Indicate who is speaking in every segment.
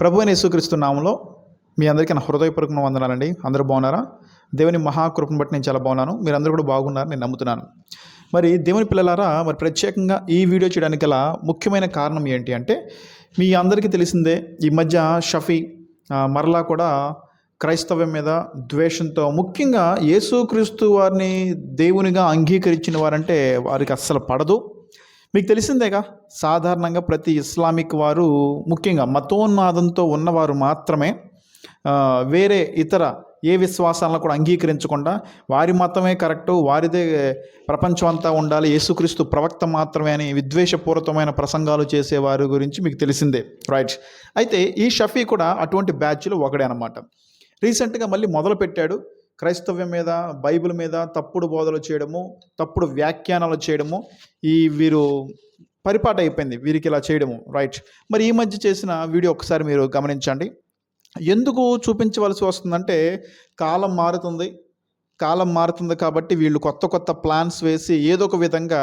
Speaker 1: ప్రభు అని యేసుక్రీస్తు నామంలో మీ అందరికీ నా హృదయపూర్వక వందనాలండి. అందరూ బాగున్నారా? దేవుని మహాకృపను బట్టి నేను చాలా బాగున్నాను. మీరందరూ కూడా బాగున్నారని నేను నమ్ముతున్నాను. మరి దేవుని పిల్లలారా మరి ప్రత్యేకంగా ఈ వీడియో చేయడానికి గల ముఖ్యమైన కారణం ఏంటి అంటే మీ అందరికీ తెలిసిందే ఈ మధ్య షఫీ మరలా కూడా క్రైస్తవ్యం మీద ద్వేషంతో ముఖ్యంగా యేసుక్రీస్తు వారిని దేవునిగా అంగీకరించిన వారంటే వారికి అస్సలు పడదు. మీకు తెలిసిందేగా? సాధారణంగా ప్రతి ఇస్లామిక్ వారు ముఖ్యంగా మతోన్మాదంతో ఉన్నవారు మాత్రమే వేరే ఇతర ఏ విశ్వాసాలను కూడా అంగీకరించకుండా వారి మతమే కరెక్టు వారిదే ప్రపంచం అంతా ఉండాలి యేసుక్రీస్తు ప్రవక్త మాత్రమే అని విద్వేషపూరితమైన ప్రసంగాలు చేసే వారి గురించి మీకు తెలిసిందే. రైట్ అయితే ఈ షఫీ కూడా అటువంటి బ్యాచ్లో ఒకడే అనమాట రీసెంట్గా మళ్ళీ మొదలుపెట్టాడు. క్రైస్తవ్యం మీద బైబిల్ మీద తప్పుడు బోధలు చేయడము తప్పుడు వ్యాఖ్యానాలు చేయడము ఈ వీరు పరిపాట అయిపోయింది. వీరికి ఇలా చేయడము. రైట్ మరి ఈ మధ్య చేసిన వీడియో ఒకసారి మీరు గమనించండి. ఎందుకు చూపించవలసి వస్తుందంటే కాలం మారుతుంది. కాలం మారుతుంది కాబట్టి వీళ్ళు కొత్త కొత్త ప్లాన్స్ వేసి ఏదో ఒక విధంగా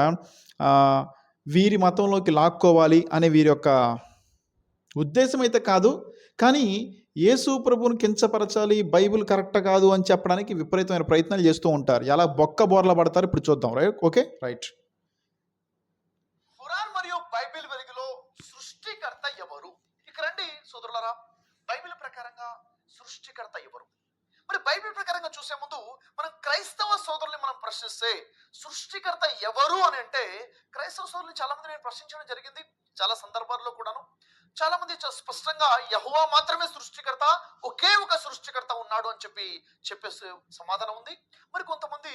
Speaker 1: వీరి మతంలోకి లాక్కోవాలి అనే వీరి యొక్క ఉద్దేశం అయితే కాదు. కానీ యేసు ప్రభువుని కించపరచాలి బైబిల్ కరెక్ట్ కాదు అని చెప్పడానికి విపరీతమైన ప్రయత్నాలు చేస్తూ ఉంటారు. ఎలా బొక్క బోర్ల పడతారు ఇప్పుడు చూద్దాం. రైట్? ఓకే? రైట్.
Speaker 2: ఖురాన్ మరియు బైబిల్ వెలుగులో సృష్టికర్త ఎవరు? ఇక రండి సోదరులరా బైబిల్ ప్రకారంగా సృష్టికర్త ఎవరు? మరి బైబిల్ ప్రకారంగా చూసే ముందు మనం క్రైస్తవ సోదరుల్ని మనం ప్రశ్నిస్తే సృష్టికర్త ఎవరు అని అంటే క్రైస్తవ సోదరులు చాలా మంది నేను ప్రశ్నించడం జరిగింది. చాలా సందర్భాల్లో కూడాను. చాలా మంది స్పష్టంగా యహోవా మాత్రమే సృష్టికర్త ఒకే ఒక సృష్టికర్త ఉన్నాడు అని చెప్పి చెప్పే సమాధానం ఉంది. మరి కొంతమంది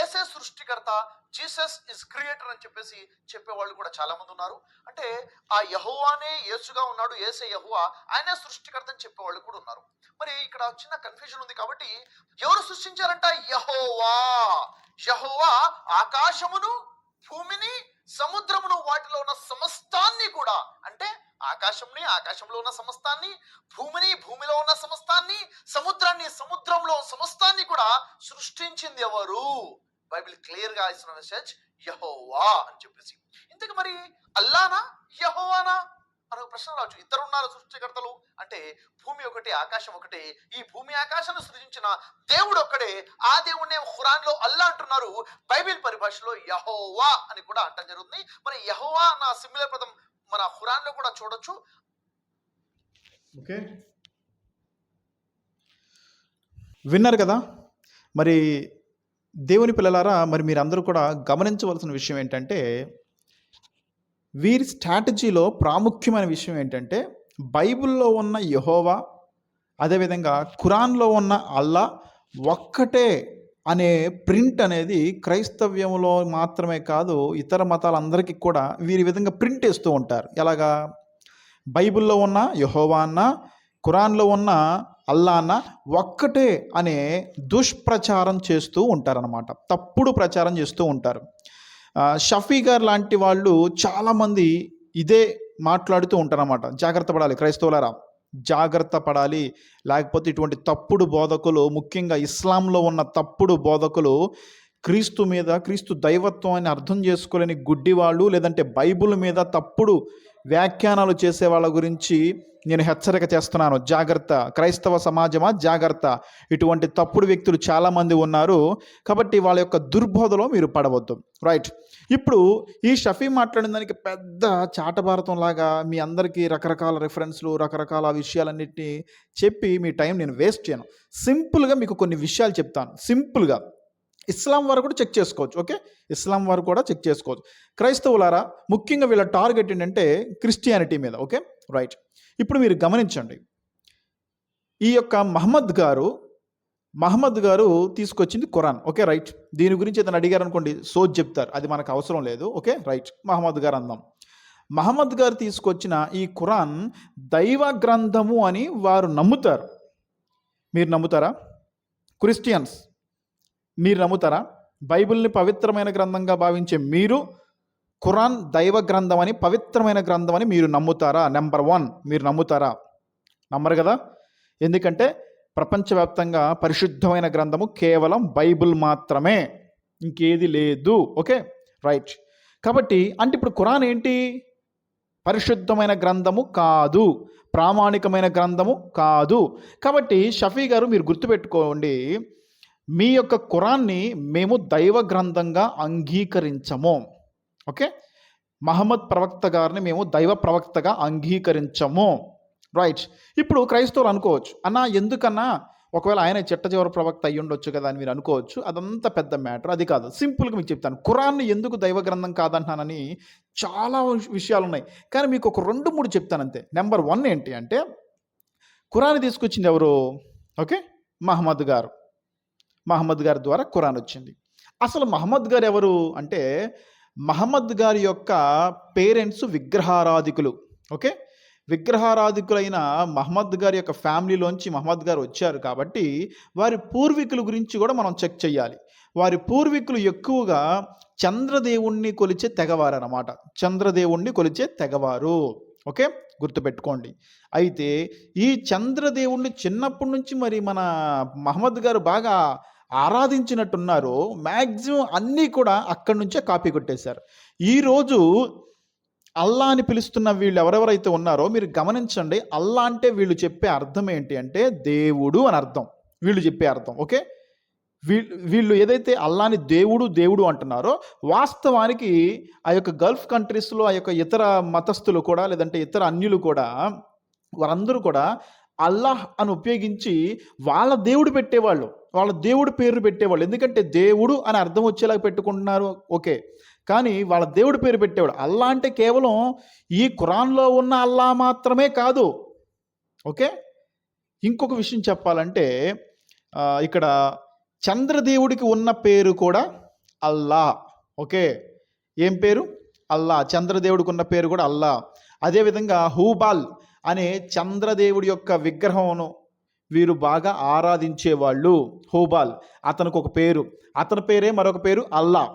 Speaker 2: ఏసే సృష్టికర్త జీసస్ ఇస్ క్రియేటర్ అని చెప్పేసి చెప్పేవాళ్ళు కూడా చాలా మంది ఉన్నారు. అంటే ఆ యహోవానే యేసుగా ఉన్నాడు ఏసే యహోవా ఆయనే సృష్టికర్త అని చెప్పేవాళ్ళు కూడా ఉన్నారు. మరి ఇక్కడ చిన్న కన్ఫ్యూజన్ ఉంది కాబట్టి ఎవరు సృష్టించారంట? యహోవా. యహోవా ఆకాశమును భూమిని సముద్రమును వాటిలో ఉన్న సమస్తాన్ని కూడా అంటే ఆకాశంని ఆకాశంలో ఉన్న సమస్తాన్ని భూమిని భూమిలో ఉన్న సమస్తాన్ని సముద్రాన్ని సముద్రంలో సమస్తాన్ని కూడా సృష్టించింది ఎవరు? బైబిల్ క్లియర్గా ఇస్తున్న మెసేజ్ యహోవా అని చెప్పేసి. ఇంతకు మరి అల్లానా యహోవానా? అని ఒక ప్రశ్న రావచ్చు. ఇద్దరు ఉన్నారు సృష్టికర్తలు. అంటే భూమి ఒకటి ఆకాశం ఒకటి. ఈ భూమి ఆకాశాన్ని సృజించిన దేవుడు ఒక్కడే. ఆ దేవుడినే ఖురాన్లో అల్లా అంటున్నారు. బైబిల్ పరిభాషలో యహోవా అని కూడా అంటం జరుగుతుంది. మరి యహోవా అన్న సిమిలర్ పదం మన ఖురాన్లో కూడా చూడొచ్చు.
Speaker 1: ఓకే. విన్నారు కదా? మరి దేవుని పిల్లలారా మరి మీరందరూ కూడా గమనించవలసిన విషయం ఏంటంటే వీరి స్ట్రాటజీలో ప్రాముఖ్యమైన విషయం ఏంటంటే బైబిల్లో ఉన్న యహోవా అదేవిధంగా ఖురాన్లో ఉన్న అల్లా ఒక్కటే అనే ప్రింట్ అనేది క్రైస్తవ్యంలో మాత్రమే కాదు ఇతర మతాలందరికీ కూడా వీరి విధంగా ప్రింట్ వేస్తూ ఉంటారు. ఎలాగా? బైబిల్లో ఉన్న యహోవా అన్న ఖురాన్లో ఉన్న అల్లా అన్న ఒక్కటే అనే దుష్ప్రచారం చేస్తూ ఉంటారనమాట తప్పుడు ప్రచారం చేస్తూ ఉంటారు. ఆ, షఫీ గారు లాంటి వాళ్ళు చాలామంది ఇదే మాట్లాడుతూ ఉంటారన్నమాట. జాగ్రత్త పడాలి క్రైస్తవులారా. జాగ్రత్త పడాలి. లేకపోతే ఇటువంటి తప్పుడు బోధకులు ముఖ్యంగా ఇస్లాంలో ఉన్న తప్పుడు బోధకులు క్రీస్తు మీద క్రీస్తు దైవత్వాన్ని అర్థం చేసుకోలేని గుడ్డివాళ్ళు లేదంటే బైబిల్ మీద తప్పుడు వ్యాఖ్యానాలు చేసే వాళ్ళ గురించి నేను హెచ్చరిక చేస్తున్నాను. జాగ్రత్త. క్రైస్తవ సమాజమా? జాగ్రత్త. ఇటువంటి తప్పుడు వ్యక్తులు చాలామంది ఉన్నారు. కాబట్టి వాళ్ళ యొక్క దుర్బోధలో మీరు పడవద్దు. రైట్ ఇప్పుడు ఈ షఫీ మాట్లాడిన దానికి పెద్ద చాటభారతం లాగా మీ అందరికీ రకరకాల రెఫరెన్స్లు రకరకాల విషయాలన్నింటినీ చెప్పి మీ టైం నేను వేస్ట్ చేయను. సింపుల్గా మీకు కొన్ని విషయాలు చెప్తాను. సింపుల్గా ఇస్లాం వారు కూడా చెక్ చేసుకోవచ్చు ఓకే? ఇస్లాం వారు కూడా చెక్ చేసుకోవచ్చు. క్రైస్తవులారా ముఖ్యంగా వీళ్ళ టార్గెట్ ఏంటంటే క్రిస్టియానిటీ మీద ఓకే? రైట్. ఇప్పుడు మీరు గమనించండి. ఈ యొక్క మహమ్మద్ గారు మహమ్మద్ గారు తీసుకొచ్చింది ఖురాన్ ఓకే? రైట్. దీని గురించి ఏదైనా అడిగారు అనుకోండి సోజ్ చెప్తారు. అది మనకు అవసరం లేదు ఓకే? రైట్. మహమ్మద్ గారు అందాం. మహమ్మద్ గారు తీసుకొచ్చిన ఈ ఖురాన్ దైవ గ్రంథము అని వారు నమ్ముతారు. మీరు నమ్ముతారా? క్రిస్టియన్స్. మీరు నమ్ముతారా? బైబిల్ని పవిత్రమైన గ్రంథంగా భావించే మీరు ఖురాన్ దైవ గ్రంథం అని పవిత్రమైన గ్రంథం అని మీరు నమ్ముతారా? నెంబర్ వన్ మీరు నమ్ముతారా? నమ్మరు కదా? ఎందుకంటే ప్రపంచవ్యాప్తంగా పరిశుద్ధమైన గ్రంథము కేవలం బైబిల్ మాత్రమే. ఇంకేది లేదు. ఓకే? రైట్. కాబట్టి అంటే ఇప్పుడు ఖురాన్ ఏంటి? పరిశుద్ధమైన గ్రంథము కాదు. ప్రామాణికమైన గ్రంథము కాదు. కాబట్టి షఫీ గారు మీరు గుర్తుపెట్టుకోండి. మీ యొక్క ఖురాన్ని మేము దైవ గ్రంథంగా అంగీకరించము. ఓకే? మహమ్మద్ ప్రవక్త గారిని మేము దైవ ప్రవక్తగా అంగీకరించము. రైట్ ఇప్పుడు క్రైస్తవులు అనుకోవచ్చు అన్న ఎందుకన్నా? ఒకవేళ ఆయన చిట్ట చివరి ప్రవక్త అయ్యి ఉండొచ్చు కదా అని మీరు అనుకోవచ్చు. అదంతా పెద్ద మ్యాటర్. అది కాదు. సింపుల్గా మీకు చెప్తాను. ఖురాన్ని ఎందుకు దైవ గ్రంథం కాదంటున్నానని చాలా విషయాలు ఉన్నాయి కానీ మీకు ఒక రెండు మూడు చెప్తాను అంతే నెంబర్ వన్ ఏంటి అంటే ఖురాన్ తీసుకొచ్చింది ఎవరు? ఓకే? మహమ్మద్ గారు. మహమ్మద్ గారి ద్వారా ఖురాన్ వచ్చింది. అసలు మహమ్మద్ గారు ఎవరు అంటే మహమ్మద్ గారి యొక్క పేరెంట్స్ విగ్రహారాధికులు. ఓకే? విగ్రహారాధికులైన మహమ్మద్ గారి యొక్క ఫ్యామిలీలోంచి మహమ్మద్ గారు వచ్చారు కాబట్టి వారి పూర్వీకుల గురించి కూడా మనం చెక్ చేయాలి వారి పూర్వీకులు ఎక్కువగా చంద్రదేవుణ్ణి కొలిచే తెగవారనమాట చంద్రదేవుణ్ణి కొలిచే తెగవారు. ఓకే? గుర్తుపెట్టుకోండి. అయితే ఈ చంద్రదేవుణ్ణి చిన్నప్పటి నుంచి మరి మన మహమ్మద్ గారు బాగా ఆరాధించినట్టున్నారో మ్యాక్సిమం అన్నీ కూడా అక్కడి నుంచే కాపీ కొట్టేశారు. ఈరోజు అల్లా అని పిలుస్తున్న వీళ్ళు ఎవరెవరైతే ఉన్నారో మీరు గమనించండి అల్లా అంటే వీళ్ళు చెప్పే అర్థం ఏంటి అంటే దేవుడు అని అర్థం. వీళ్ళు చెప్పే అర్థం ఓకే? వీళ్ళు వీళ్ళు ఏదైతే అల్లాని దేవుడు దేవుడు అంటున్నారో వాస్తవానికి ఆ యొక్క గల్ఫ్ కంట్రీస్లో ఆ యొక్క ఇతర మతస్థులు కూడా లేదంటే ఇతర అన్యులు కూడా వారందరూ కూడా అల్లాహ్ అని ఉపయోగించి వాళ్ళ దేవుడు పెట్టేవాళ్ళు వాళ్ళ దేవుడు పేరు పెట్టేవాళ్ళు. ఎందుకంటే దేవుడు అని అర్థం వచ్చేలాగా పెట్టుకుంటున్నారు ఓకే. కానీ వాళ్ళ దేవుడు పేరు పెట్టేవాడు అల్లా అంటే కేవలం ఈ ఖురాన్లో ఉన్న అల్లా మాత్రమే కాదు ఓకే. ఇంకొక విషయం చెప్పాలంటే ఇక్కడ చంద్రదేవుడికి ఉన్న పేరు కూడా అల్లా ఓకే. ఏం పేరు? అల్లా చంద్రదేవుడికి ఉన్న పేరు కూడా అల్లా అదేవిధంగా హూబాల్ అనే చంద్రదేవుడి యొక్క విగ్రహమును వీరు బాగా ఆరాధించేవాళ్ళు. హోబాల్ అతనికి ఒక పేరు. అతని పేరే మరొక పేరు అల్లా.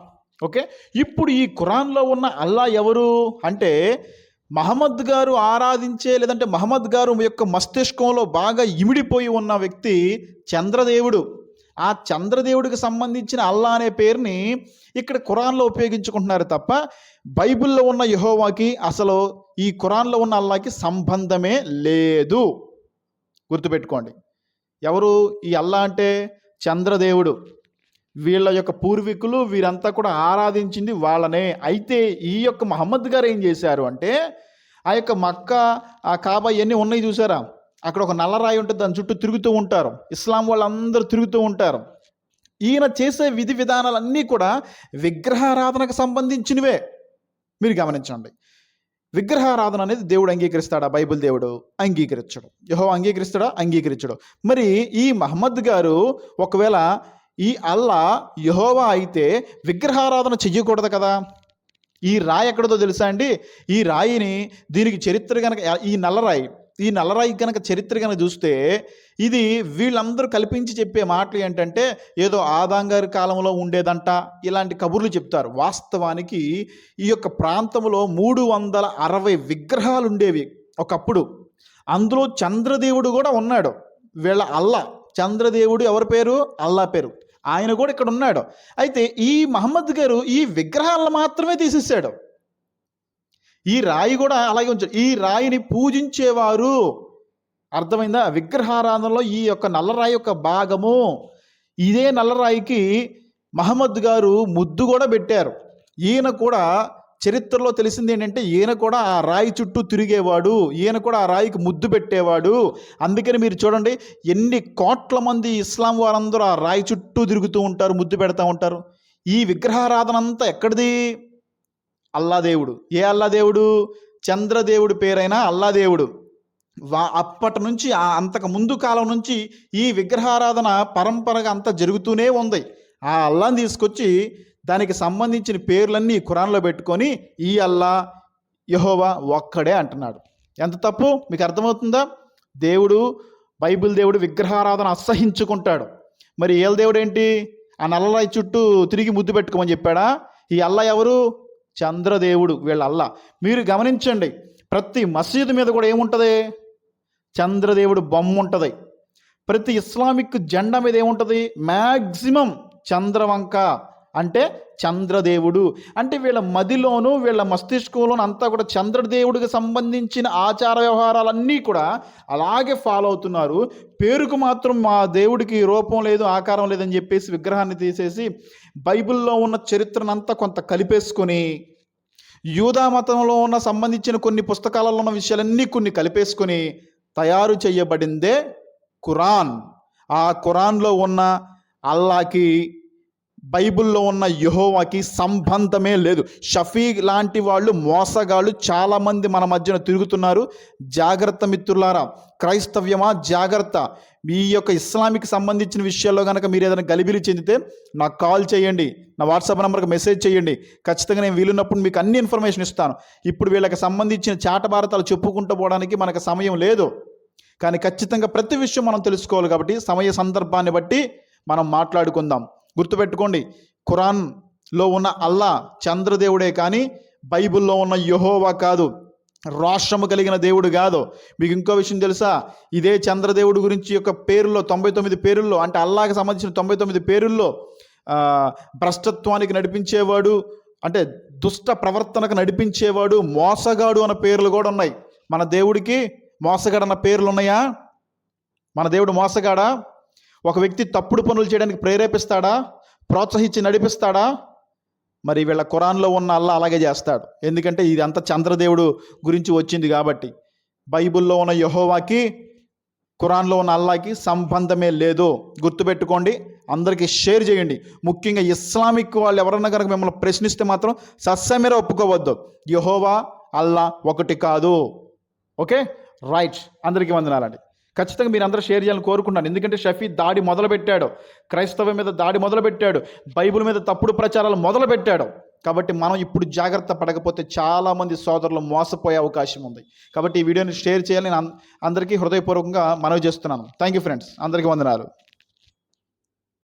Speaker 1: ఓకే? ఇప్పుడు ఈ ఖురాన్లో ఉన్న అల్లా ఎవరు? అంటే మహమ్మద్ గారు ఆరాధించే లేదంటే మహమ్మద్ గారు యొక్క మస్తిష్కంలో బాగా ఇమిడిపోయి ఉన్న వ్యక్తి చంద్రదేవుడు. ఆ చంద్రదేవుడికి సంబంధించిన అల్లా అనే పేరుని ఇక్కడ ఖురాన్లో ఉపయోగించుకుంటున్నారు తప్ప బైబిల్లో ఉన్న యహోవాకి అసలు ఈ ఖురాన్లో ఉన్న అల్లాకి సంబంధమే లేదు. గుర్తుపెట్టుకోండి. ఎవరు ఈ అల్లా అంటే? చంద్రదేవుడు. వీళ్ళ యొక్క పూర్వీకులు వీరంతా కూడా ఆరాధించింది వాళ్ళనే. అయితే ఈ యొక్క మహమ్మద్ గారు ఏం చేశారు అంటే ఆ యొక్క మక్క ఆ కాబా ఇవన్నీ ఉన్నాయి చూసారా? అక్కడ ఒక నల్లరాయి ఉంటుంది దాని చుట్టూ తిరుగుతూ ఉంటారు. ఇస్లాం వాళ్ళందరూ తిరుగుతూ ఉంటారు. ఈయన చేసే విధి విధానాలన్నీ కూడా విగ్రహారాధనకు సంబంధించినవే. మీరు గమనించండి. విగ్రహారాధన అనేది దేవుడు అంగీకరిస్తాడా? బైబిల్ దేవుడు అంగీకరించడు. యహో అంగీకరిస్తాడా? అంగీకరించడు. మరి ఈ మహమ్మద్ గారు ఒకవేళ ఈ అల్లా యహోవా అయితే విగ్రహారాధన చెయ్యకూడదు కదా? ఈ రాయి ఎక్కడదో తెలుసా అండి? ఈ రాయిని దీనికి చరిత్ర కనుక ఈ నల్లరాయి ఈ నల్లరాయి కనుక చరిత్ర కనుక చూస్తే ఇది వీళ్ళందరూ కల్పించి చెప్పే మాటలు ఏంటంటే ఏదో ఆదాంగారి కాలంలో ఉండేదంట ఇలాంటి కబుర్లు చెప్తారు. వాస్తవానికి ఈ యొక్క ప్రాంతంలో మూడు వందల అరవై విగ్రహాలు ఉండేవి ఒకప్పుడు. అందులో చంద్రదేవుడు కూడా ఉన్నాడు. వీళ్ళ అల్లా చంద్రదేవుడు ఎవరి పేరు? అల్లా పేరు. ఆయన కూడా ఇక్కడ ఉన్నాడు అయితే ఈ మహమ్మద్ గారు ఈ విగ్రహాలను మాత్రమే తీసేసాడు ఈ రాయి కూడా అలాగే ఉంచారు ఈ రాయిని పూజించేవారు. అర్థమైందా? విగ్రహారాధనలో ఈ యొక్క నల్లరాయి యొక్క భాగము ఇదే నల్లరాయికి మహమ్మద్ గారు ముద్దు కూడా పెట్టారు. ఈయన కూడా చరిత్రలో తెలిసింది ఏంటంటే ఈయన కూడా ఆ రాయి చుట్టూ తిరిగేవాడు ఈయన కూడా ఆ రాయికి ముద్దు పెట్టేవాడు. అందుకని మీరు చూడండి ఎన్ని కోట్ల మంది ఇస్లాం వారందరూ ఆ రాయి చుట్టూ తిరుగుతూ ఉంటారు ముద్దు పెడతా ఉంటారు. ఈ విగ్రహారాధన అంతా ఎక్కడిది? అల్లా దేవుడు. ఏ అల్లా దేవుడు? చంద్రదేవుడి పేరైన అల్లా దేవుడు. వా అప్పటి నుంచి అంతకు ముందు కాలం నుంచి ఈ విగ్రహారాధన పరంపరగా అంతా జరుగుతూనే ఉంది. ఆ అల్లాని తీసుకొచ్చి దానికి సంబంధించిన పేర్లన్నీ ఖురాన్లో పెట్టుకొని ఈ అల్లా యహోవా ఒక్కడే అంటున్నాడు. ఎంత తప్పు? మీకు అర్థమవుతుందా? దేవుడు బైబిల్ దేవుడు విగ్రహారాధన అసహించుకుంటాడు. మరి ఏళ్ళ దేవుడు ఏంటి ఆ నల్లరాయి చుట్టూ తిరిగి ముద్దు పెట్టుకోమని చెప్పాడా? ఈ అల్లా ఎవరు? చంద్రదేవుడు వీళ్ళ అల్లా. మీరు గమనించండి ప్రతి మసీదు మీద కూడా ఏముంటుంది? చంద్రదేవుడు బొమ్మ ఉంటుంది. ప్రతి ఇస్లామిక్ జెండా మీద ఏముంటుంది? మ్యాక్సిమం చంద్రవంక అంటే చంద్రదేవుడు. అంటే వీళ్ళ మదిలోను వీళ్ళ మస్తిష్కంలోను అంతా కూడా చంద్రదేవుడికి సంబంధించిన ఆచార వ్యవహారాలన్నీ కూడా అలాగే ఫాలో అవుతున్నారు. పేరుకు మాత్రం మా దేవుడికి రూపం లేదు ఆకారం లేదని చెప్పేసి విగ్రహాన్ని తీసేసి బైబిల్లో ఉన్న చరిత్రనంతా కొంత కలిపేసుకొని యూదా మతంలో ఉన్న సంబంధించిన కొన్ని పుస్తకాలలో ఉన్న విషయాలన్నీ కొన్ని కలిపేసుకొని తయారు చేయబడిందే ఖురాన్ ఆ ఖురాన్లో ఉన్న అల్లాకి బైబిల్లో ఉన్న యహోవాకి సంబంధమే లేదు. షఫీ లాంటి వాళ్ళు మోసగాళ్ళు చాలామంది మన మధ్యన తిరుగుతున్నారు. జాగ్రత్త మిత్రులారా క్రైస్తవ్యమా? జాగ్రత్త. మీ యొక్క ఇస్లామిక్ సంబంధించిన విషయాల్లో కనుక మీరు ఏదైనా గలిబిలి చెందితే నాకు కాల్ చేయండి. నా వాట్సాప్ నెంబర్కి మెసేజ్ చేయండి. ఖచ్చితంగా నేను వీలున్నప్పుడు మీకు అన్ని ఇన్ఫర్మేషన్ ఇస్తాను. ఇప్పుడు వీళ్ళకి సంబంధించిన చాటభారతాలు చెప్పుకుంటూ పోవడానికి మనకు సమయం లేదు. కానీ ఖచ్చితంగా ప్రతి విషయం మనం తెలుసుకోవాలి కాబట్టి సమయ సందర్భాన్ని బట్టి మనం మాట్లాడుకుందాం. గుర్తుపెట్టుకోండి ఖురాన్లో ఉన్న అల్లా చంద్రదేవుడే కానీ బైబిల్లో ఉన్న యహోవా కాదు రాష్ట్రము కలిగిన దేవుడు కాదు. మీకు ఇంకో విషయం తెలుసా? ఇదే చంద్రదేవుడు గురించి యొక్క పేరుల్లో తొంభై తొమ్మిది పేరుల్లో అంటే అల్లాకి సంబంధించిన తొంభై తొమ్మిది పేరుల్లో భ్రష్టత్వానికి నడిపించేవాడు అంటే దుష్ట ప్రవర్తనకు నడిపించేవాడు మోసగాడు అన్న పేర్లు కూడా ఉన్నాయి. మన దేవుడికి మోసగాడు అన్న పేర్లు ఉన్నాయా? మన దేవుడు మోసగాడా? ఒక వ్యక్తి తప్పుడు పనులు చేయడానికి ప్రేరేపిస్తాడా? ప్రోత్సహించి నడిపిస్తాడా? మరి వీళ్ళ ఖురాన్లో ఉన్న అల్లా అలాగే చేస్తాడు. ఎందుకంటే ఇది అంతా చంద్రదేవుడు గురించి వచ్చింది కాబట్టి. బైబిల్లో ఉన్న యహోవాకి ఖురాన్లో ఉన్న అల్లాకి సంబంధమే లేదు. గుర్తుపెట్టుకోండి అందరికీ షేర్ చేయండి. ముఖ్యంగా ఇస్లామిక్ వాళ్ళు ఎవరన్నా కనుక మిమ్మల్ని ప్రశ్నిస్తే మాత్రం సస్యమేర ఒప్పుకోవద్దు. యహోవా అల్లా ఒకటి కాదు. ఓకే? రైట్. అందరికీ వందనాలండి. ఖచ్చితంగా మీరు అందరూ షేర్ చేయాలని కోరుకుంటాను ఎందుకంటే షఫీ దాడి మొదలుపెట్టాడు. క్రైస్తవం మీద దాడి మొదలుపెట్టాడు. బైబిల్ మీద తప్పుడు ప్రచారాలు మొదలుపెట్టాడు. కాబట్టి మనం ఇప్పుడు జాగ్రత్త పడకపోతే చాలామంది సోదరులు మోసపోయే అవకాశం ఉంది. కాబట్టి ఈ వీడియోని షేర్ చేయాలని అందరికీ హృదయపూర్వకంగా మనవి చేస్తున్నాను. Thank you friends. అందరికీ వందనాలు.